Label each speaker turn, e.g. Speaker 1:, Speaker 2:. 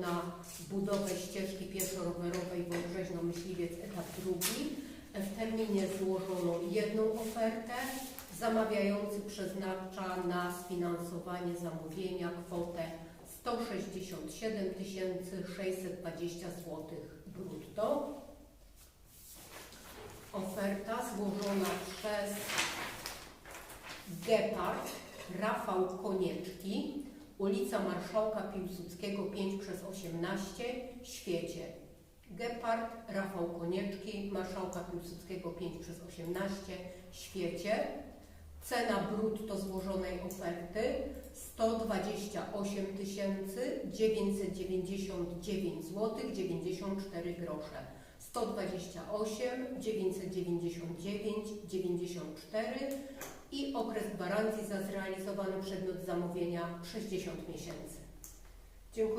Speaker 1: na budowę ścieżki pieszo-rowerowej Wąbrzeźno-Myśliwiec etap drugi. W terminie złożono jedną ofertę. Zamawiający przeznacza na sfinansowanie zamówienia kwotę 167 620 zł brutto. Oferta złożona przez Gepard Rafał Konieczki, ulica Marszałka Piłsudskiego 5 przez 18, Świecie. Gepard Rafał Konieczki, Marszałka Piłsudskiego 5 przez 18, Świecie. Cena brutto złożonej oferty 128 999 zł 94 grosze. 128 999 94 i okres gwarancji za zrealizowany przedmiot zamówienia 60 miesięcy. Dziękuję.